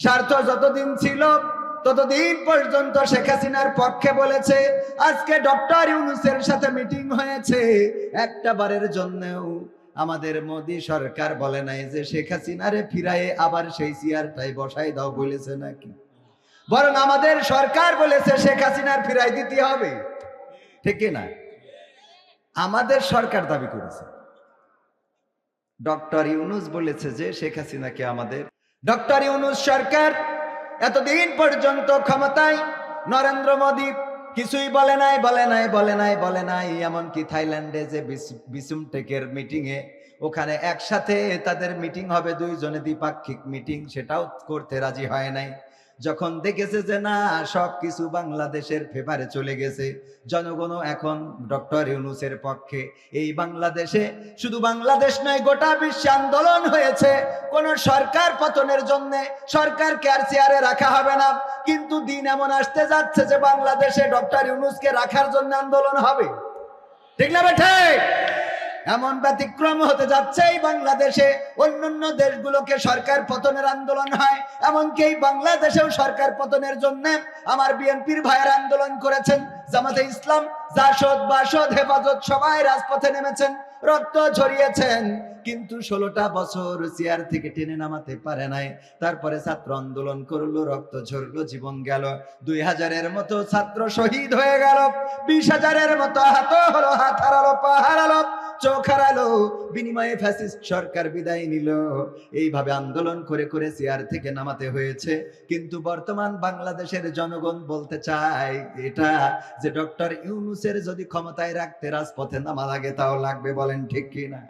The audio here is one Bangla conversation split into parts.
স্বার্থ যতদিন ছিল, ততদিন পর্যন্ত শেখ হাসিনার পক্ষে বলেছে, আজকে ডক্টর ইউনুসের সাথে মিটিং হয়েছে। একটা বারের জন্যও আমাদের মোদি সরকার বলে নাই যে শেখ হাসিনারে ফিরায়ে আবার সেই চেয়ারটাই বসাই দাও বলেছে নাকি। বরং আমাদের সরকার বলেছে শেখ হাসিনার ফিরাই দিতে হবে। ঠিক না? আমাদের সরকার দাবি করেছে। ডক্টর ইউনুস বলেছে যে শেখ হাসিনাকে আমাদের ডক্টর ইউনুস সরকার, এতদিন পর্যন্ত ক্ষমতায় নরেন্দ্র মোদী কিছুই বলে নাই বলে নাই বলে নাই বলে নাই, এমনকি থাইল্যান্ডে যে বিস- বিসুম টেকের মিটিংয়ে ওখানে একসাথে তাদের মিটিং হবে, দুইজনে দ্বিপাক্ষিক মিটিং, সেটাও করতে রাজি হয় নাই। যখন দেখেছে যে না সব কিছু বাংলাদেশের ফেভারে চলে গেছে, জনগণও এখন ডক্টর ইউনুসের পক্ষে। এই বাংলাদেশে শুধু বাংলাদেশ নয়, গোটা বিশ্বে আন্দোলন হয়েছে। কোন সরকার পতনের জন্য সরকার কেয়ার চেয়ারে রাখা হবে না। কিন্তু দিন এমন আসতে যাচ্ছে যে বাংলাদেশে ডক্টর ইউনুসকে রাখার জন্য আন্দোলন হবে। ঠিক না এমন ব্যতিক্রম হতে যাচ্ছে এই বাংলাদেশে। অন্যান্য দেশগুলোকে সরকার পতনের আন্দোলন হয়। এমনকি এই বাংলাদেশেও সরকার পতনের জন্য আমার বিএনপির ভাইয়ের আন্দোলন করেছেন। জামাতে ইসলাম, জাসদ, বাসদ, হেফাজত সবাই রাজপথে নেমেছেন। রক্ত ঝরিয়েছেন। কিন্তু ষোলোটা বছর চেয়ার থেকে টেনে নামাতে পারে নাই। তারপরে ছাত্র আন্দোলন করল, রক্ত ঝরলো, জীবন গেল। দুই হাজারের মতো ছাত্র শহীদ হয়ে গেল। বিশ হাজারের মতো হাত হলো, হাত হারালো, পা হারালো, চোখ হারালো। বিনিময়ে ফ্যাসিস্ট সরকার বিদায় নিল। এইভাবে আন্দোলন করে করে চেয়ার থেকে নামাতে হয়েছে। কিন্তু বর্তমান বাংলাদেশের জনগণ বলতে চায় এটা যে ডক্টর ইউনুসের যদি ক্ষমতায় রাখতে রাজপথে নামা লাগে, তাও লাগবে বলেন ঠিক কি না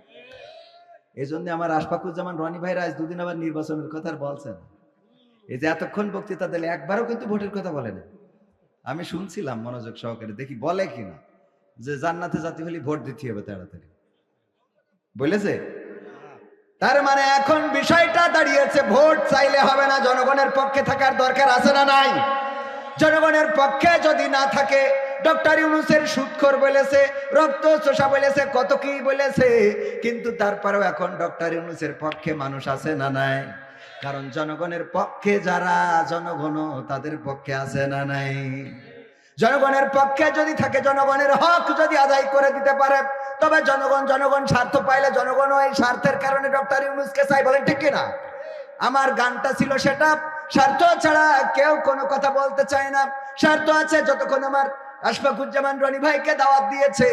এই জন্য আমার আশফাকুজ্জামান রনি ভাইরা আজ দুদিন আবার নির্বাচনের কথা বলছেন। এই যে এতক্ষণ বক্তৃতা দিলে একবারও কিন্তু ভোটের কথা বলে না। আমি শুনছিলাম মনোযোগ সহকারে, দেখি বলে কিনা। যে জান্নাতে জাতি হলে ভোট দিতে হবে তাড়াতাড়ি। বলেছে? তার মানে এখন বিষয়টা দাঁড়িয়েছে, ভোট চাইলে হবে না, জনগণের পক্ষে থাকার দরকার আছে না নাই? জনগণের পক্ষে যদি না থাকে ডক্টর ইউনুসের সুৎখর বলেছে, রক্ত চোষা বলেছে, কত কি বলেছে, কিন্তু তারপরেও এখন ডক্টর ইউনুসের পক্ষে মানুষ আছে না নাই? কারণ জনগণের পক্ষে যারা, জনগণও তাদের পক্ষে আছে না নাই? জনগণের পক্ষে যদি থাকে, জনগণের হক যদি আদায় করে দিতে পারে, তবে জনগণ জনগণ স্বার্থ পাইলে জনগণ এই স্বার্থের কারণে ডক্টর ইউনুসকে চাই বলেন, ঠিক কিনা? আমার গানটা ছিল সেটা স্বার্থ ছাড়া কেউ কোনো কথা বলতে চায় না। স্বার্থ আছে যতক্ষণ আমার আশফাকুজ্জামান রনি ভাইকে দাওয়াত দিয়েছে।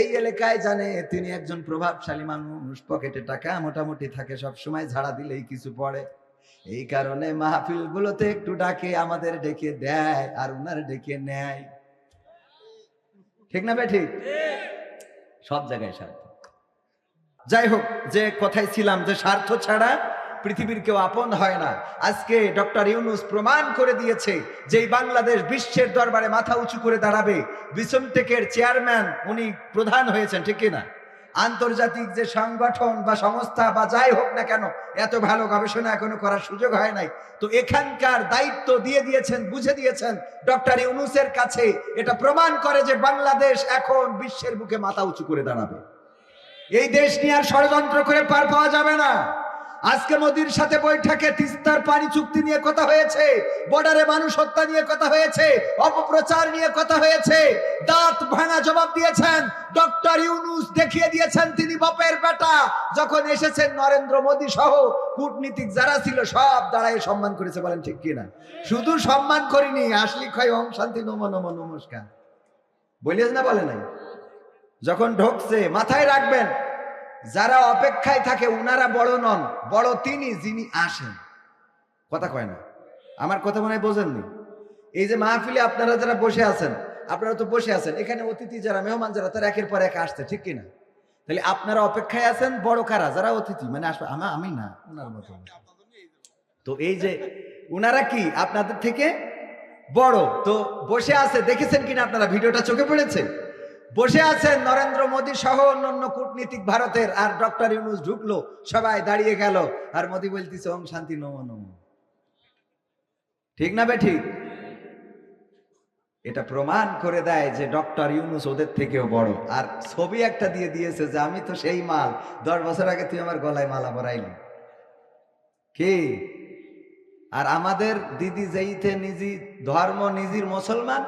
এই এলাকায় জানে তিনি একজন প্রভাবশালী মানুষ পকেটে টাকা মোটামুটি থাকে সব সময় ঝাড়া দিলেই কিছু পড়ে। এই কারণে মাহফিল গুলোতে একটু ডাকে আমাদের ডেকে দেয় আর উনার ডেকে নেয়। ঠিক না ঠিক। সব জায়গায় স্বার্থ। যাই হোক যে কথায় ছিলাম যে স্বার্থ ছাড়া পৃথিবীর কেউ আপন হয় না। আজকে ডক্টর ইউনুস প্রমাণ করে দিয়েছে যে বাংলাদেশ বিশ্বের দরবারে মাথা উঁচু করে দাঁড়াবে বিসম টেকের চেয়ারম্যান উনি প্রধান হয়েছেন, ঠিক না আন্তর্জাতিক যে সংগঠন বা সংস্থা বা যাই হোক না কেন, এত ভালো গবেষণা এখনও করার সুযোগ হয় নাই। তো এখানকার দায়িত্ব দিয়ে দিয়েছেন, বুঝে দিয়েছেন ডক্টর ইউনুসের কাছে। এটা প্রমাণ করে যে বাংলাদেশ এখন বিশ্বের বুকে মাথা উঁচু করে দাঁড়াবে। এই দেশ নিয়ে আর ষড়যন্ত্র করে পার পাওয়া যাবে না। আজকে মোদির সাথে বৈঠকে তিস্তার পানি চুক্তি নিয়ে কথা হয়েছে, বর্ডারে মানুষ হত্যা নিয়ে কথা হয়েছে, অপপ্রচার নিয়ে কথা হয়েছে। দাঁত ভাঙা জবাব দিয়েছেন, ডক্টর ইউনুস দেখিয়ে দিয়েছেন তিনি বাপের বেটা। যখন এসেছেন নরেন্দ্র মোদী সহ, কূটনীতিক যারা ছিল সব দাঁড়ায় সম্মান করেছে বলেন ঠিক কিনা? শুধু সম্মান করিনি, আসলি ক্ষয় ওম শান্তি, নম নম, নমস্কার। বলিস না বলে নাই? যখন ঢোকছে, মাথায় রাখবেন যারা অপেক্ষায় থাকে, উনারা বড় নন, বড় তিনি যিনি আসেন। কথা কয় না? আমার কথা মনে হয় বোঝেননি। এই যে মাহফিলে আপনারা যারা বসে আছেন, আপনারা তো বসে আছেন, এখানে অতিথি যারা, মেহমান যারা, তারা একের পর এক আসছে, ঠিক কিনা? তাহলে আপনারা অপেক্ষায় আছেন, বড় কারা? যারা অতিথি মানে আসবে আমা আমি না ওনার মতো তো এই যে, উনারা কি? আপনাদের থেকে বড়। তো বসে আছে, দেখেছেন কিনা আপনারা? ভিডিওটা চোখে পড়েছে? বসে আছেন নরেন্দ্র মোদী সহ অন্যান্য কূটনীতিক ভারতের, আর ডক্টর ইউনুস ঢুকলো, সবাই দাঁড়িয়ে গেল, আর মোদী বলতেছে, ওম শান্তি, নম নম। ঠিক না বে ঠিক? এটা প্রমাণ করে দেয় যে ডক্টর ইউনুস ওদের থেকেও বড়। আর ছবি একটা দিয়ে দিয়েছে যে, আমি তো সেই মাল, দশ বছর আগে তুই আমার গলায় মালা পরাইলি। কি? আর আমাদের দিদি যেইতে নিজি ধর্ম নিজির মুসলমান,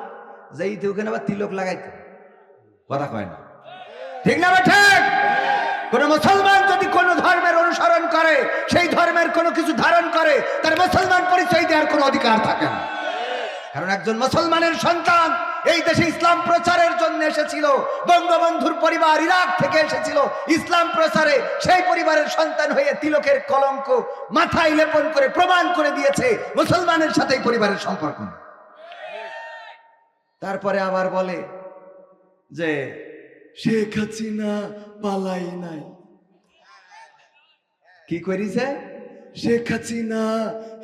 যেইতে ওখানে আবার তিলক লাগাইতে। কথা কয় না। ঠিক না ঠিক? কোন মুসলমান যদি কোন ধর্মের অনুসরণ করে, সেই ধর্মের কোনো কিছু ধারণ করে, তার মুসলমান পরিচয় দেওয়ার কোনো অধিকার থাকে না। কারণ একজন মুসলমানের সন্তান এই দেশে ইসলাম প্রচারের জন্য এসেছিল, বঙ্গবন্ধুর পরিবার ইরাক থেকে এসেছিল, ইসলাম প্রচারে সেই পরিবারের সন্তান হয়ে তিলকের কলঙ্ক মাথায় লেপন করে প্রমাণ করে দিয়েছে, মুসলমানের সাথে পরিবারের সম্পর্ক তারপরে আবার বলে যে শেখ হাসিনা পালাই নাই। কি করিছে শেখ হাসিনা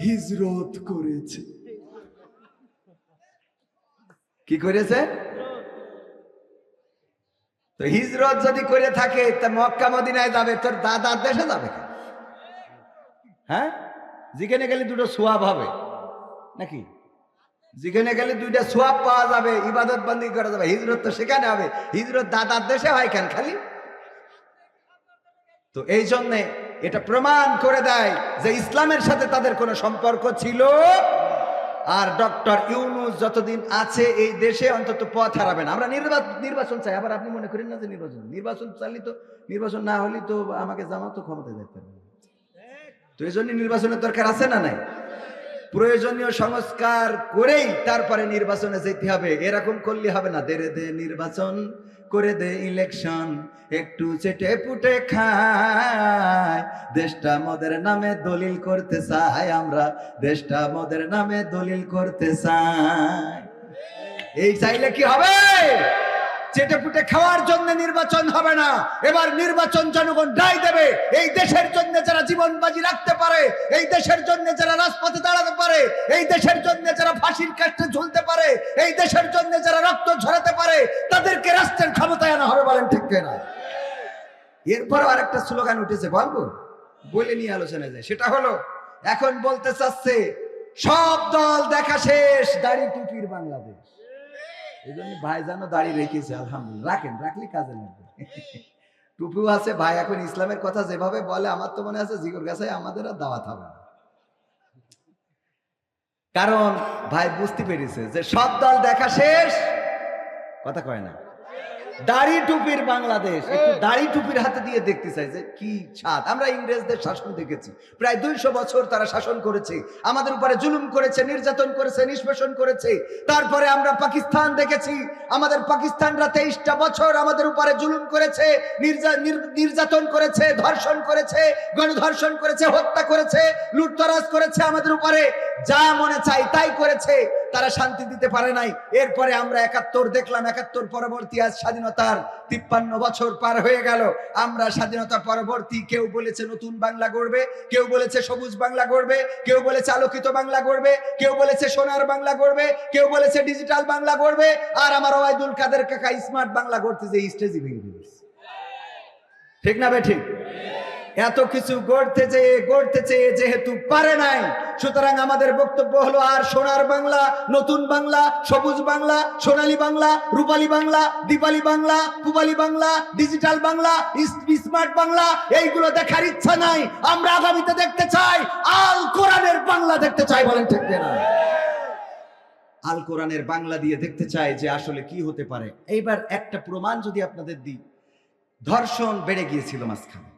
হিজরত করেছে। কি করেছে? তো হিজরত যদি করে থাকে, তা মক্কা মদিনায় যাবে, তোর দাদার দেশে যাবে হ্যাঁ? যেখানে গেলে দুটো সোয়াব হবে। নাকি? যেখানে গেলে দুইটা সোয়াব পাওয়া যাবে, ইবাদত বন্দি করা যাবে, হিজরত তো সেখানে হবে। হিজরত দাদার দেশে হয় কেন খালি? তো এই জন্যে এটা প্রমাণ করে দেয় যে ইসলামের সাথে তাদের কোনো সম্পর্ক ছিল। আর ডক্টর ইউনুস যতদিন আছে এই দেশে অন্তত পথ হারাবে না। আমরা নির্বাচন নির্বাচন চাই। আবার আপনি মনে করেন না যে নির্বাচন? নির্বাচন চাইলে তো নির্বাচন না হলে তো আমাকে জামা তো ক্ষমতায় যেতে পারবে তো এই জন্য নির্বাচনের দরকার আছে না নাই? প্রয়োজনীয় সংস্কার করেই তারপরে নির্বাচনে যেতে হবে। এরকম করলে হবে না। দেরে দে নির্বাচন, করে দে ইলেকশন একটু চেটে পুটে খায়। দেশটা মদের নামে দলিল করতে চাই আমরা। দেশটা মদের নামে দলিল করতে চাই এই চাইলে কি হবে? চেটে পুটে খাওয়ার জন্য নির্বাচন হবে না, এবার নির্বাচন জনগণ রায় দেবে। এই দেশের জন্য যারা জীবন বাজি রাখতে পারে, এই দেশের জন্য যারা রাজপথে দাঁড়াতে পারে, এই দেশের জন্য যারা ফাঁসির কাষ্টে ঝুলতে পারে, এই দেশের জন্য যারা রক্ত ঝরাতে পারে, তাদেরকে রাষ্ট্রের ক্ষমতায় আনা হবে বলেন ঠিক না এরপর আর একটা স্লোগান উঠেছে, বলব? বলে নিয়ে আলোচনা যায়। সেটা হলো, এখন বলতে চাচ্ছে, সব দল দেখা শেষ, দাড়ি টুপির বাংলাদেশ। এই জন্য ভাই যেন দাড়ি রেখেছে, আলহামদুলিল্লাহ। রাখেন, রাখলে কাজে লাগবে। টুপিও আছে, ভাই এখন ইসলামের কথা যেভাবে বলে, আমার তো মনে আছে জিগর গাছে আমাদের আর দাওয়াত হবে কারণ ভাই বুঝতে পেরেছে যে সব দল দেখা শেষ, কথা কয় না। দাড়ি টুপির বাংলাদেশ। একটু দাড়ি টুপির হাতে দিয়ে দেখতে চাই যে কি ছাদ। আমরা ইংরেজদের শাসন দেখেছি। প্রায় দুইশো বছর তারা শাসন করেছে। আমাদের উপরে জুলুম করেছে নির্যাতন করেছে নিষ্পেষণ করেছে। তারপরে আমরা পাকিস্তান দেখেছি। আমাদের পাকিস্তানরা তেইশটা বছর আমাদের উপরে জুলুম করেছে নির্যাতন করেছে ধর্ষণ করেছে গণধর্ষণ করেছে হত্যা করেছে লুটতরাজ করেছে আমাদের উপরে। যা মনে চাই তাই করেছে। তারা শান্তি দিতে পারে নাই। এরপরে আমরা একাত্তর দেখলাম, একাত্তর পরবর্তী আজ স্বাধীনতার তিপ্পান্ন বছর পার হয়ে গেল। আমরা স্বাধীনতা পরবর্তী কেউ বলেছে নতুন বাংলা গড়বে, কেউ বলেছে সবুজ বাংলা গড়বে, কেউ বলেছে আলোকিত বাংলা গড়বে, কেউ বলেছে সোনার বাংলা গড়বে, কেউ বলেছে ডিজিটাল বাংলা গড়বে। আর আমার ওয়াইদুল কাদের কাকা স্মার্ট বাংলা গড়তে যে স্টেজই ভেঙে দিয়েছে ঠিক না বে ঠিক? এত কিছু গড়তে চেয়ে গড়তে চেয়ে যেহেতু পারে নাই, সুতরাং আমাদের বক্তব্য হলো আর সোনার বাংলা, নতুন বাংলা, সবুজ বাংলা, সোনালী বাংলা, রূপালী বাংলা, দীপালি বাংলা পুবালি বাংলা, ডিজিটাল বাংলা স্মার্ট বাংলা, এইগুলো দেখার ইচ্ছা নাই। আমরা আগামীতে দেখতে চাই, আল কোরআনের বাংলা দেখতে চাই, বলেন ঠিক না আল কোরআনের বাংলা দিয়ে দেখতে চাই যে আসলে কি হতে পারে। এইবার একটা প্রমাণ যদি আপনাদের দিই। ধর্ষণ বেড়ে গিয়েছিল মাঝখানে।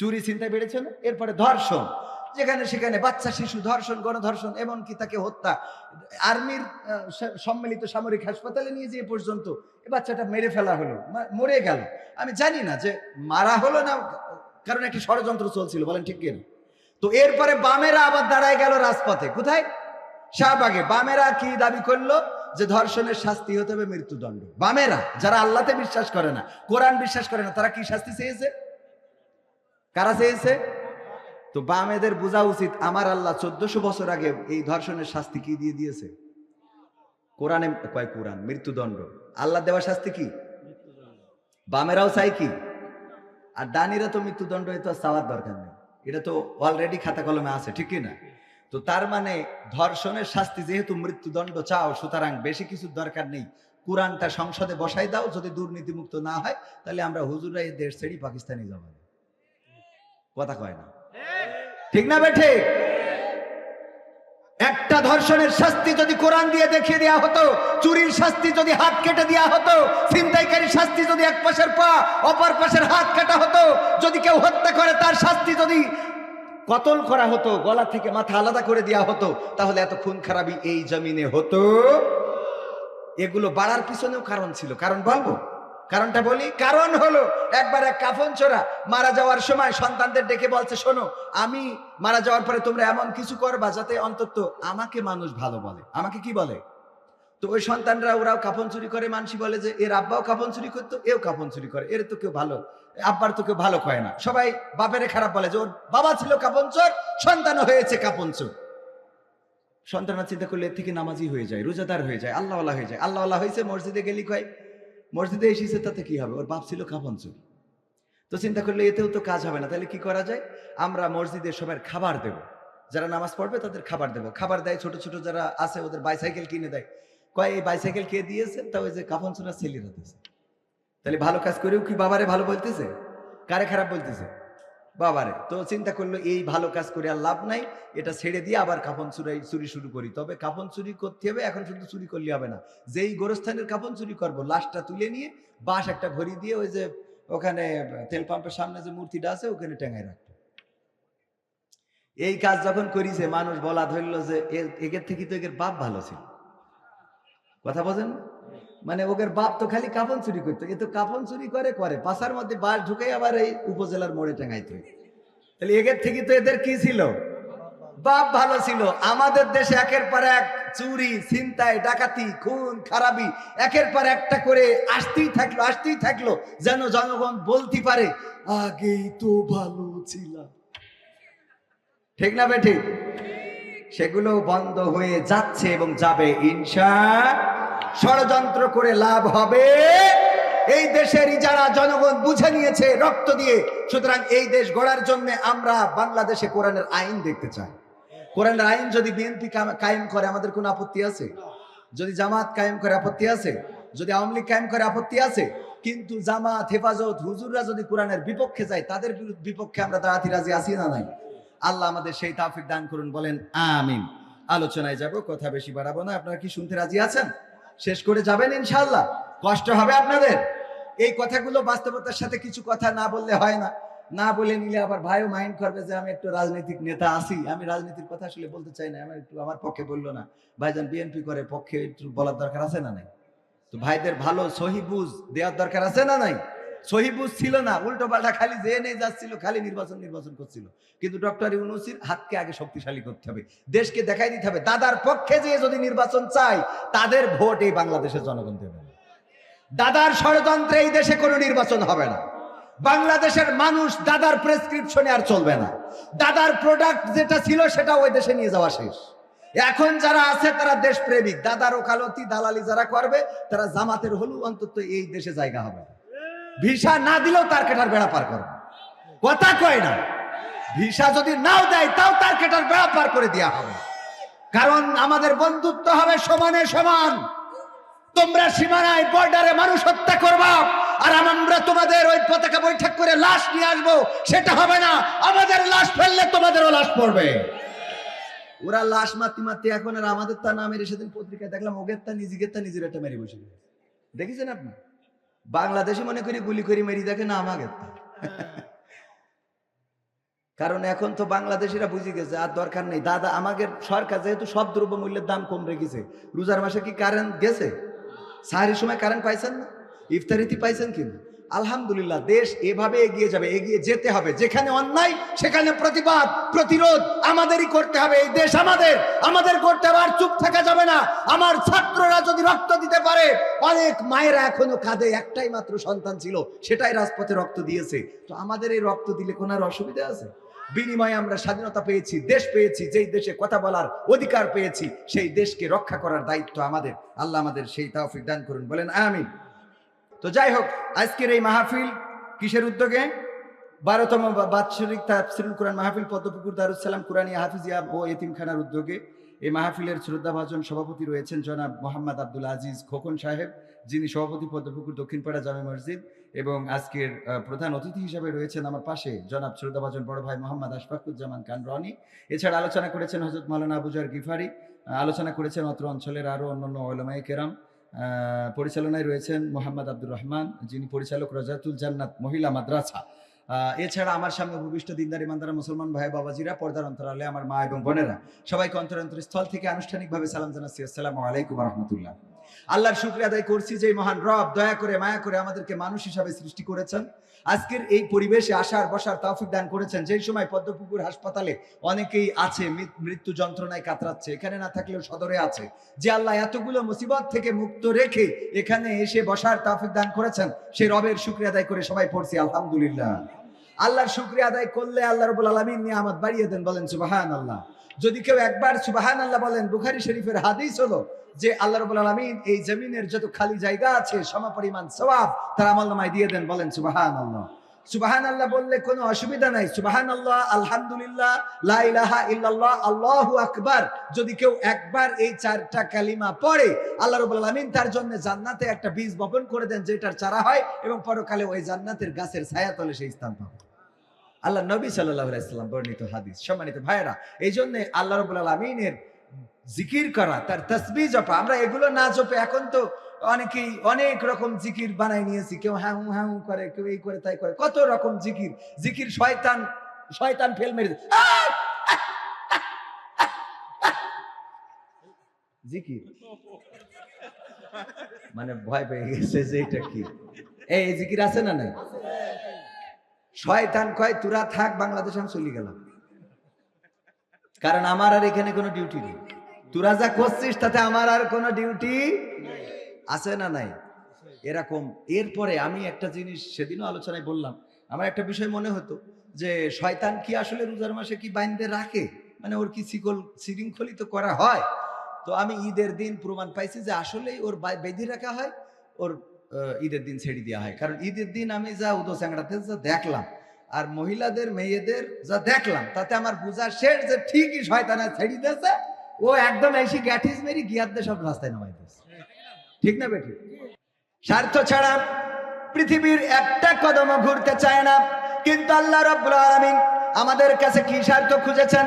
চুরি চিন্তায় বেড়েছে না? এরপরে ধর্ষণ। যেখানে সেখানে বাচ্চা, শিশু, ধর্ষণ, গণধর্ষণ, এমনকি তাকে হত্যা। আর্মির সম্মিলিত সামরিক হাসপাতালে নিয়ে যেয়ে পর্যন্ত এ বাচ্চাটা মেরে ফেলা হলো মরে গেল। আমি জানি না যে মারা হলো না, কারণ একটি ষড়যন্ত্র চলছিল, বলেন ঠিক কিনা। তো এরপরে বামেরা আবার দাঁড়ায় গেল রাজপথে। কোথায়? শাহবাগে। বামেরা কি দাবি করল? যে ধর্ষণের শাস্তি হতে হবে মৃত্যুদণ্ড। বামেরা, যারা আল্লাহতে বিশ্বাস করে না, কোরআন বিশ্বাস করে না, তারা কি শাস্তি চেয়েছে? কারা চেয়েছে? তো বামেদের বোঝা উচিত, আমার আল্লাহ চোদ্দশো বছর আগে এই ধর্ষণের শাস্তি কি দিয়ে দিয়েছে? কোরআনে, কয় কোরআন? মৃত্যুদণ্ড। আল্লাহ দেওয়া শাস্তি কি? বামেরাও চাই কি? আর ডানিরা তো মৃত্যুদণ্ড, এ তো আর চাওয়ার দরকার নেই। এটা তো অলরেডি খাতা কলমে আছে, ঠিক না? তো তার মানে ধর্ষণের শাস্তি যেহেতু মৃত্যুদণ্ড চাও, সুতরাং বেশি কিছুর দরকার নেই। কোরআনটা সংসদে বসাই দাও, যদি দুর্নীতিমুক্ত না হয়, তাহলে আমরা হুজুরা এই দেশ ছেড়েই পাকিস্তানি কথা কয় না। ঠিক না বেঠে একটা ধর্ষণের শাস্তি যদি কোরআন দিয়ে দেখিয়ে দেওয়া হতো, চুরির শাস্তি যদি হাত কেটে দেওয়া হতো ছিনতাইকারী শাস্তি যদি এক পাশের পা, অপর পাশের হাত কাটা হতো, যদি কেউ হত্যা করে, তার শাস্তি যদি কতল করা হতো, গলা থেকে মাথা আলাদা করে দেওয়া হতো, তাহলে এত খুন খারাপি এই জমিনে হতো? এগুলো বাড়ার পিছনেও কারণ ছিল। কারণ বলব কারণটা বলি, কারণ হলো একবার এক কাফন চোরা মারা যাওয়ার সময় সন্তানদের ডেকে বলছে, শোনো, আমি মারা যাওয়ার পরে তোমরা এমন কিছু করবা যাতে অন্তত আমাকে মানুষ ভালো বলে। আমাকে কি বলে? তো ওই সন্তানরা ওরাও কাফন চুরি করে, মানসি বলে যে, এর আব্বাও কাফন চুরি করতো, এও কাফন চুরি করে, এর তো কেউ ভালো, আব্বার তো কেউ ভালো কয় না। সবাই বাপেরে খারাপ বলে যে, ওর বাবা ছিল কাপন চোর, সন্তানও হয়েছে কাপন চোর। সন্তানরা চিন্তা করলে এর থেকে নামাজি হয়ে যায়, রোজাদার হয়ে যায়, আল্লাহওয়ালা হয়ে যায়। আল্লাহওয়ালা হয়েছে, মসজিদে গেলি কয় মসজিদে এসেছে তাতে কি হবে? ওর বাপ ছিল চোর তো চিন্তা করলে এতেও তো কাজ হবে না। তাহলে কি করা যায়? আমরা মসজিদে সবার খাবার দেব। যারা নামাজ পড়বে তাদের খাবার দেব। খাবার দেয় ছোট ছোট যারা আছে ওদের বাইসাইকেল কিনে দেয়। কয়, এই বাইসাইকেল কে দিয়েছে তা ওই যে কাপন চোরা ছেলেরা তাহলে ভালো কাজ করেও কি বাবারে ভালো বলতেছে? কারে খারাপ বলতেছে? বাবারে, তো চিন্তা করল, এই ভালো কাজ করে আর লাভ নাই, এটা ছেড়ে দিয়ে আবার কাপন চুরাই, চুরি শুরু করি। তবে কাপন চুরি করতে হবে, এখন শুধু চুরি করলে হবে না। যেই গোরস্থানের কাপন চুরি করব, লাশটা তুলে নিয়ে বাঁশ একটা ভরি দিয়ে ওই যে ওখানে তেল পাম্পের সামনে যে মূর্তিটা আছে, ওখানে টেঙায় রাখতো এই কাজ যখন করিছে মানুষ বলা ধরলো যে এগের থেকে তো এগের বাপ ভালো ছিল। কথা বোঝেন? মানে ওদের বাপ তো খালি কাপন চুরি করতো, এ তো কাপন চুরি করে করে পাশার মধ্যে বাস ঢুকে আবার এই উপজেলার মোড়ে টাঙাইতো তাহলে এগের থেকে তো এদের কি ছিল? বাপ ভালো ছিল, আমাদের দেশে একের পর এক চুরি, ছিনতাই, ডাকাতি, খুন, খারাপি, একের পর একটা করে আসতেই থাকল আসতেই থাকল, যেন জনগণ বলতে পারে, আগেই তো ভালো ছিলাম। ঠিক না বেঠিক সেগুলো বন্ধ হয়ে যাচ্ছে এবং যাবে, ইনশা ষড়যন্ত্র করে লাভ হবে। এই দেশেরই যারা জনগণ বুঝে নিয়েছে, রক্ত দিয়ে। সুতরাং এই দেশ গড়ার জন্য আমরা বাংলাদেশে কোরআনের আইন দেখতে চাই। কোরআনের আইন যদি বিএনপি কায়েম করে, আমাদের কোনো আপত্তি আছে? যদি জামাত কায়েম করে আপত্তি আছে? যদি আওয়ামী লীগ কায়েম করে আপত্তি আছে? কিন্তু জামাত, হেফাজত, হুজুররা যদি কোরআনের বিপক্ষে যায়, তাদের বিপক্ষে আমরা দাঁড়াতে রাজি আছি না নাই? আল্লাহ আমাদের সেই তাফিক দান করুন, বলেন, আমিন। আলোচনায় যাব, কথা বেশি বাড়াবো না। আপনারা কি শুনতে রাজি আছেন? শেষ করে যাবেন ইনশাল্লাহ কষ্ট হবে আপনাদের। এই কথাগুলো বাস্তবতার সাথে কিছু কথা না বললে হয় না। না বলে নিলে আবার ভাইও মাইন্ড করবে যে আমি একটু রাজনৈতিক নেতা আসি আমি রাজনীতির কথা আসলে বলতে চাই না। আমার একটু আমার পক্ষে বলল না। ভাইজান বিএনপি করে পক্ষে একটু বলার দরকার আছে না নাই? তো ভাইদের ভালো সহি বুঝ দেওয়ার দরকার আছে না নাই? সহি বুঝ ছিল না, উল্টো পাল্টা খালি যে নেই যাচ্ছিল, খালি নির্বাচন নির্বাচন করছিল। কিন্তু ডক্টর ইউনুসির হাতকে আগে শক্তিশালী করতে হবে। দেশকে দেখাই দিতে হবে, দাদার পক্ষে যে যদি নির্বাচন চাই, তাদের ভোট এই বাংলাদেশের জনগণ দেবে না। দাদার ষড়যন্ত্রে এই দেশে কোনো নির্বাচন হবে না। বাংলাদেশের মানুষ দাদার প্রেসক্রিপশনে আর চলবে না। দাদার প্রোডাক্ট যেটা ছিল, সেটা ওই দেশে নিয়ে যাওয়া শেষ। এখন যারা আছে, তারা দেশপ্রেমিক। দাদার ওকালতি, দালালি যারা করবে, তারা জামাতের হলেও অন্তত এই দেশে জায়গা হবে ভিসা না দিলেও তার কেটার বেড়া পার করবে কথা কয় না। ভিসা যদি নাও দেয়, তাও তার কেটার বেড়া পার করে দেওয়া হবে। কারণ আমাদের বন্ধুত্ব হবে সমানে সমান। তোমরা সীমানায়, বর্ডারে মানুষ হত্যা করবা। আর আমরা তোমাদের ওই পতাকা বৈঠক করে লাশ নিয়ে আসব। সেটা হবে না। আমাদের লাশ ফেললে তোমাদেরও লাশ পড়বে। ওরা লাশ মাতি মাতি এখন আর আমাদের তা না মেরে সেদিন পত্রিকায় দেখলাম ওগের তা নিজেদের তা নিজের একটা মেরে বসে। দেখেছেন আপনি? বাংলাদেশে মনে করি গুলি করে মেরি দেখে না আমাকে। কারণ এখন তো বাংলাদেশিরা বুঝে গেছে আর দরকার নেই। দাদা আমাকে সরকার যেহেতু সব দ্রব্য মূল্যের দাম কম রেখেছে রোজার মাসে কি কারেন্ট গেছে? সাহারির সময় কারেন্ট পাইছেন না? ইফতারিতি পাইছেন কিন্তু আলহামদুলিল্লাহ, দেশ এভাবে এগিয়ে যাবে, এগিয়ে যেতে হবে। যেখানে অন্যায়, সেখানে প্রতিবাদ, প্রতিরোধ আমাদেরই করতে হবে। এই দেশ আমাদের আমাদের করতে হবে। আর চুপ থাকা যাবে না। আমার ছাত্ররা যদি রক্ত দিতে পারে, অনেক মায়েরা এখনও কাঁদে। একটাই মাত্র সন্তান ছিল, সেটাই রাজপথে রক্ত দিয়েছে। তো আমাদের এই রক্ত দিলে কোনো আর অসুবিধা আছে? বিনিময়ে আমরা স্বাধীনতা পেয়েছি, দেশ পেয়েছি, যেই দেশে কথা বলার অধিকার পেয়েছি, সেই দেশকে রক্ষা করার দায়িত্ব আমাদের। আল্লাহ আমাদের সেই তাওফিক দান করুন। বলেন, আমিন। তো যাই হোক, আজকের এই মাহফিল কিসের উদ্যোগে? বারোতম বাৎসরিক তাফসিরুল কোরআন মাহফিল পদ্মপুকুর দারুসালাম কোরআনী হাফিজিয়া ও এতিমখানার উদ্যোগে এই মাহফিলের শ্রদ্ধাভাজন সভাপতি রয়েছেন জনাব মোহাম্মদ আব্দুল আজিজ খোকন সাহেব, যিনি সভাপতি পদ্মপুকুর দক্ষিণপাড়া জামে মসজিদ এবং আজকের প্রধান অতিথি হিসেবে রয়েছেন আমার পাশে জনাব শ্রদ্ধাভাজন বড় ভাই মোহাম্মদ আশফাকুজ্জামান খান রনি। এছাড়া আলোচনা করেছেন হজরত মালানা আবুজার গিফারি, আলোচনা করেছেন অত্র অঞ্চলের আরও অন্যান্য ওলামাই কেরাম। পরিচালনায় রয়েছেন মোহাম্মদ আব্দুর রহমান, যিনি পরিচালক রাজাতুল জান্নাত মহিলা মাদ্রাসা। এছাড়া আমার সামনে ভূমিষ্ঠ দিনদার, ইমানদারা, মুসলমান ভাই বাবাজিরা, পর্দার অন্তরালে আমার মা এবং বোনেরা। সবাইকে অন্তর স্থল থেকে আনুষ্ঠানিকভাবে সালাম জানাচ্ছি। আসসালাম আলাইকুম রহমতুল্লাহ। আল্লাহর শুক্রিয়া আদায় করছি যে মহান রব দয়া করে, মায়া করে আমাদেরকে মানুষ হিসাবে সৃষ্টি করেছেন। আজকের এই পরিবেশে আসার, বসার তৌফিক দান করেছেন। যেই সময় পদ্মপুকুর হাসপাতালে অনেকেই আছে মৃত্যু যন্ত্রণায় কাতরাচ্ছে, এখানে না থাকলেও সদরে আছে। যে আল্লাহ এতগুলো মুসিবত থেকে মুক্ত রেখে এখানে এসে বসার তৌফিক দান করেছেন, সে রবের শুক্রিয়া আদায় করে সবাই পড়ছি, আলহামদুলিল্লাহ। আল্লাহর শুক্রিয়া আদায় করলে আল্লাহ রবুল আলমিন নিয়ামত বাড়িয়ে দেন, বলেন সুবাহান আল্লাহ যদি কেউ একবার সুবাহান আল্লাহ বলেন, বুখারি শরীফের হাদিস হলো যে আল্লাহ রবুল আলমিন এই জমিনের যত খালি জায়গা আছে, সমপরিমাণ সওয়াব তার আমল নামায় দিয়ে দেন, বলেন সুবাহান আল্লাহ সুবাহান আল্লাহ বললে কোনো অসুবিধা নাই। সুবাহান আল্লাহ আলহামদুলিল্লাহ, লা ইলাহা ইল্লাল্লাহ, আল্লাহু আকবার। যদি কেউ একবার এই চারটা কালিমা পড়ে, আল্লাহ রবুল আলমিন তার জন্য জান্নাতে একটা বীজ বপন করে দেন, যেটার চারা হয় এবং পরকালে ওই জান্নাতের গাছের ছায়া তলে সেই স্থান পাবে। আল্লাহ নবী সাল্লাহ আলাইসাল্লাম বর্ণিত হাদিস। সম্মানিত ভাইয়েরা এই জন্য আল্লাহ রবুল আলমিনের জিকির করা, তার তসবি জপা, আমরা এগুলো না জপে এখন তো অনেকেই অনেক রকম জিকির বানাই নিয়েছি। কেউ হ্যাঁ হ্যাঁ করে, কেউ এই করে, তাই করে, কত রকম জিকির। জিকির শয়তান শয়তান ফেল মেরে জিকির? মানে ভয় পেয়ে গেছে যে এটা কি? এই জিকির আছে না নাই? শয়তান কয়, তোরা থাক, বাংলাদেশ আমি চলে গেলাম। কারণ আমার আর এখানে কোনো ডিউটি নেই। তোরা যা করছিস, তাতে আমার আর কোনো ডিউটি আছে না নাই? এরকম। এরপরে আমি একটা জিনিস সেদিনও আলোচনায় বললাম। আমার একটা বিষয় মনে হতো যে, শয়তান কি আসলে রোজার মাসে কি বাইন্দে রাখে? মানে ওর কি শিকল, শৃঙ্খলিত করা হয়? তো আমি ঈদের দিন প্রমাণ পাইছি যে আসলেই ওর বেঁধে রাখা হয়, ওর ঈদের দিন ছেড়ে দেওয়া হয়। কারণ ঈদের দিন আমি যা উদো চ্যাংড়াতে যা দেখলাম, আর মহিলাদের, মেয়েদের যা দেখলাম, তাতে আমার বোঝা শেষ যে ঠিকই শয়তানা ছেড়ে দিয়েছে। ও একদম এসে গ্যাটিস মেরি গিয়ারদের সব রাস্তায় নামাই দিয়েছে। ঠিক না বেটি? স্বার্থ ছাড়া পৃথিবীর একটা কদমও ঘুরতে চায় না। কিন্তু আল্লাহ রব্বুল আলামিন আমাদের কাছে কি স্বার্থ খুঁজেছেন?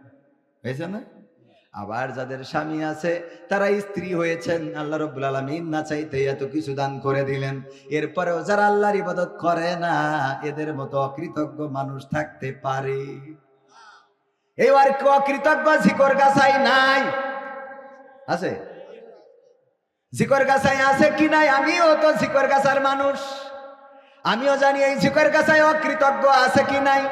হয়েছে না আবার যাদের স্বামী আছে, তারা স্ত্রী হয়েছেন। আল্লাহ রব্বুল আলমিন না চাইতে এত কিছু দান করে দিলেন। এরপরেও যারা আল্লাহর ইবাদত করে না, এদের মতো অকৃতজ্ঞ মানুষ থাকতে পারে। এই আর অকৃতজ্ঞ ঝিকর গাছাই নাই? আছে? ঝিকর গাছায় আছে কি নাই? আমিও তো ঝিকর গাছার মানুষ। আমিও জানি এই ঝিকর গাছায় অকৃতজ্ঞ আছে কি নাই।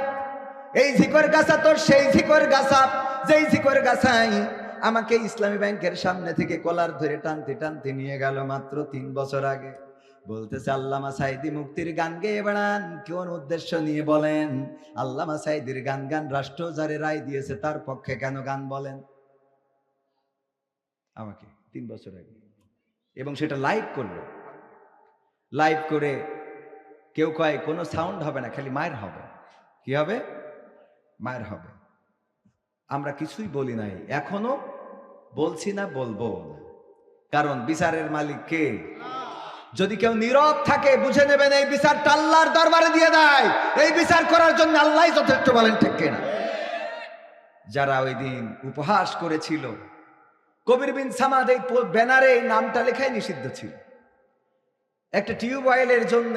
এই ঝিকর গাছা তোর সেই ঝিকর গাছা। যেই ঝিকর গাছাই, আমাকে ইসলামী ব্যাংকের সামনে থেকে কলার ধরে টানতে টানতে নিয়ে গেল মাত্র তিন বছর আগে। বলতেছে, আল্লামা সাইদি মুক্তির গান গেয়ে বেড়ান। কোন উদ্দেশ্য নিয়ে বলেন, আল্লামা সাইদির গান গান রাষ্ট্র যারে রায় দিয়েছে তার পক্ষে কেন গান বলেন? আমাকে তিন বছর আগে। এবং সেটা লাইভ করল। লাইভ করে কেউ কয়, কোনো সাউন্ড হবে না, খালি মায়ের হবে। কি হবে? মায়ের হবে। আমরা কিছুই বলি নাই। এখনও বলছি না বলব কারণ বিচারের মালিক কে? যদি কেউ নীরব থাকে, বুঝে নেবেন এই বিচারটা আল্লাহর দরবারে দিয়ে দেয়। এই বিচার করার জন্য আল্লাহ যথেষ্ট বলেন, ঠিক কিনা? যারা ওই দিন উপহাস করেছিল, কবির বিন সামাদ এই ব্যানারে এই নামটা লেখাই নিষিদ্ধ ছিল। একটা টিউবওয়েলের জন্য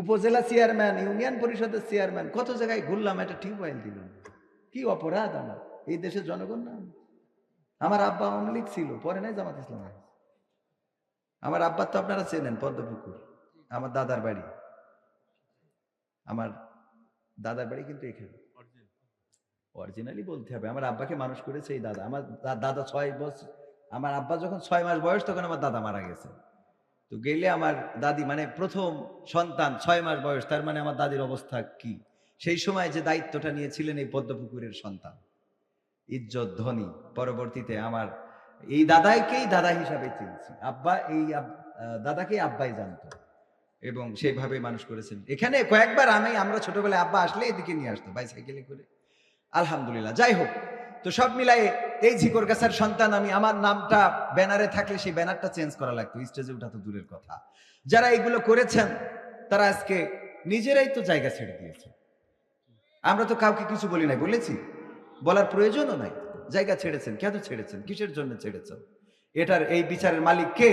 উপজেলা চেয়ারম্যান, ইউনিয়ন পরিষদের চেয়ারম্যান, কত জায়গায় ঘুরলাম, একটা টিউবওয়েল দিল কি অপরাধ আমার? এই দেশের জনগণ না আমার আব্বা লীগ ছিল, পরে নাই জামাত ইসলাম আমার আব্বা তো আপনারা চেনেন, পদ্মপুকুর, আমার দাদার বাড়ি। আমার দাদার বাড়ি কিন্তু এখানে। অরিজিনালি বলতে হবে, আমার আব্বাকে মানুষ করেছে এই দাদা। আমার দাদা ছয় বছর, আমার আব্বা যখন ছয় মাস বয়স, তখন আমার দাদা মারা গেছে। তো গেলে আমার দাদি মানে প্রথম সন্তান, ছয় মাস বয়স, তার মানে আমার দাদির অবস্থা কি? সেই সময় যে দায়িত্বটা নিয়েছিলেন এই পদ্মপুকুরের সন্তান। ইজ্জত, ধনী, পরবর্তীতে আমার এই দাদাইকেই দাদা হিসাবে চিনছি। আব্বা এই দাদাকেই আব্বাই জানতো এবং সেইভাবে মানুষ করেছেন। এখানে কয়েকবার আমি, আমরা ছোটবেলায় আব্বা আসলে এদিকে নিয়ে আসতো, বাইসাইকেলে করে। আলহামদুলিল্লাহ, যাই হোক। তো সব মিলাই এই ঝিকর গাছার সন্তান আমি, আমার নামটা ব্যানারে থাকলে সেই ব্যানারটা চেঞ্জ করা লাগতো। স্টেজে ওঠা তো দূরের কথা। যারা এগুলো করেছেন, তারা আজকে নিজেরাই তো জায়গা ছেড়ে দিয়েছে আমরা তো কাউকে কিছু বলি নাই, বলেছি? বলার প্রয়োজনও নাই। জায়গা ছেড়েছেন, কেন ছেড়েছেন? কিসের জন্য ছেড়েছেন? এটার এই বিচারের মালিক কে?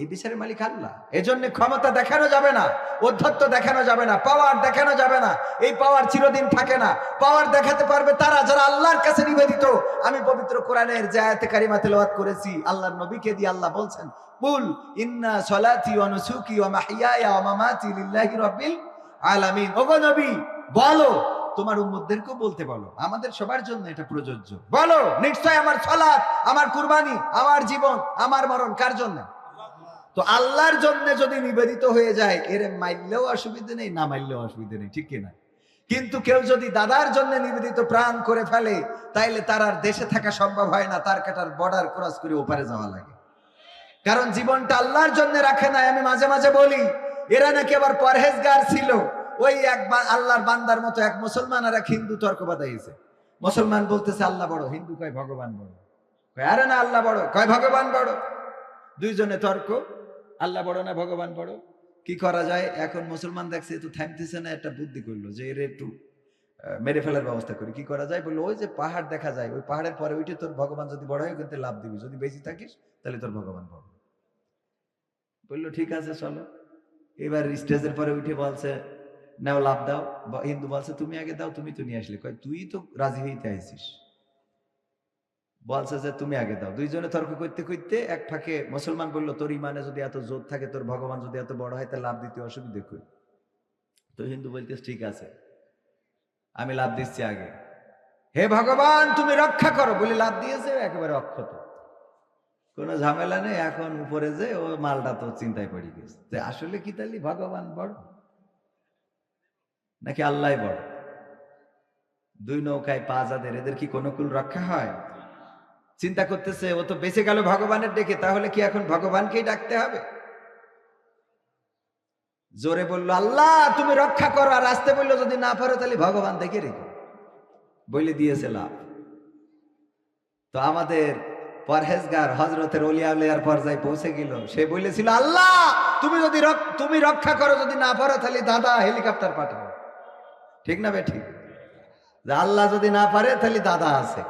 এই বিচারের মালিক আল্লাহ। এজন্য ক্ষমতা দেখানো যাবে না, অধ্যত্ব দেখানো যাবে না পাওয়ার দেখানো যাবে না। এই পাওয়ার চিরদিন থাকে না। পাওয়ার দেখাতে পারবে তারা যারা আল্লাহর কাছে নিবেদিত। আমি পবিত্র কোরআনের যে আয়াতে কারিমা করেছি, আল্লাহর নবীকে দিয়ে আল্লাহ বলছেন ইন্না সলাতি আলামিন। ওগো নবী, বলো, তোমার উম্মতদেরকেও বলতে বলো। আমাদের সবার জন্য এটা প্রযোজ্য। বলো, নিশ্চয় আমার সালাত, আমার কুরবানি, আমার জীবন, আমার মরণ কার জন্য? তো আল্লাহর জন্য যদি নিবেদিত হয়ে যায়, এর মাইললেও অসুবিধে নেই, না মাইললেও অসুবিধে নেই, ঠিক কিনা? কিন্তু কেউ যদি দাদার জন্য নিবেদিত প্রাণ করে ফেলে, তাইলে তার আর দেশে থাকা সম্ভব হয় না, তার কাটার বর্ডার ক্রস করে ওপারে যাওয়া লাগে। কারণ জীবনটা আল্লাহর জন্য রাখে নাই, আমি মাঝে মাঝে বলি, এরা নাকি আবার পরহেজগার ছিল, ওই এক আল্লাহর বান্দার মতো এক মুসলমান আর এক হিন্দু তর্ক বাদাইছে মুসলমান বলতেছে, আল্লাহ বড়, হিন্দু কয় ভগবান বড়? কয়, আরে না, আল্লাহ বড়, কয় ভগবান বড়? দুইজনে তর্ক আল্লাহ বড় না, ভগবান বড় কি করা যায়? এখন মুসলমান দেখছে তো থামতেছে না, একটা বুদ্ধি করল যে এর একটু মেরে ফেলার ব্যবস্থা করি। কি করা যায়? বলল, ওই যে পাহাড় দেখা যায়, ওই পাহাড়ের পরে উঠে তোর ভগবান যদি বড় হয় কিন্তু লাভ দিবি। যদি বেশি থাকিস, তাহলে তোর ভগবান বড় বলল, ঠিক আছে, চলো। এবার স্টেজের পরে উঠে বলছে, নাও লাভ দাও। বা হিন্দু বলছে, তুমি আগে দাও, তুমি তো নিয়ে আসলে। কয়, তুই তো রাজি হইতে আইছিস বলছে যে, তুমি আগে দাও। দুইজনে তর্ক করতে করতে এক ফাঁকে মুসলমান বলল, তোর ইমানে যদি এত জোর থাকে, তোর ভগবান যদি এত বড় হয় তা লাভ দিতে অসুবিধে কই? তো হিন্দু বলতেস ঠিক আছে, আমি লাভ দিচ্ছি আগে। হে ভগবান, তুমি রক্ষা করো। বলে, লাভ দিয়েছে, একেবারে অক্ষত। কোনো ঝামেলা নেই, এখন উপরে যে, ও মালটা তো চিন্তায় পড়ে গেছে। যে, আসলে কি তাহলে ভগবান বড়? নাকি আল্লাহ বড়? দুই নৌকায় পা যাদের, এদের কি কোনো কুল রক্ষা হয়? চিন্তা করতেছে, ও তো বেঁচে গেল ভগবানের ডেকে তাহলে কি এখন ভগবানকেই ডাকতে হবে? জোরে বলল, আল্লাহ, তুমি রক্ষা করো, আর আসতে বলল, যদি না পারো তাহলে ভগবান দেখে রেখো। বলে দিয়েছে লাভ। তো আমাদের পরহেজগার হজরতের অলিয়াউলিয়ার পর্যায়ে পৌঁছে গেল। সে বলেছিল আল্লাহ, তুমি যদি তুমি রক্ষা করো, যদি না পারো তাহলে দাদা হেলিকপ্টার পাঠাবো ঠিক না বে ঠিক? আল্লাহ যদি না পারে তাহলে দাদা আছে।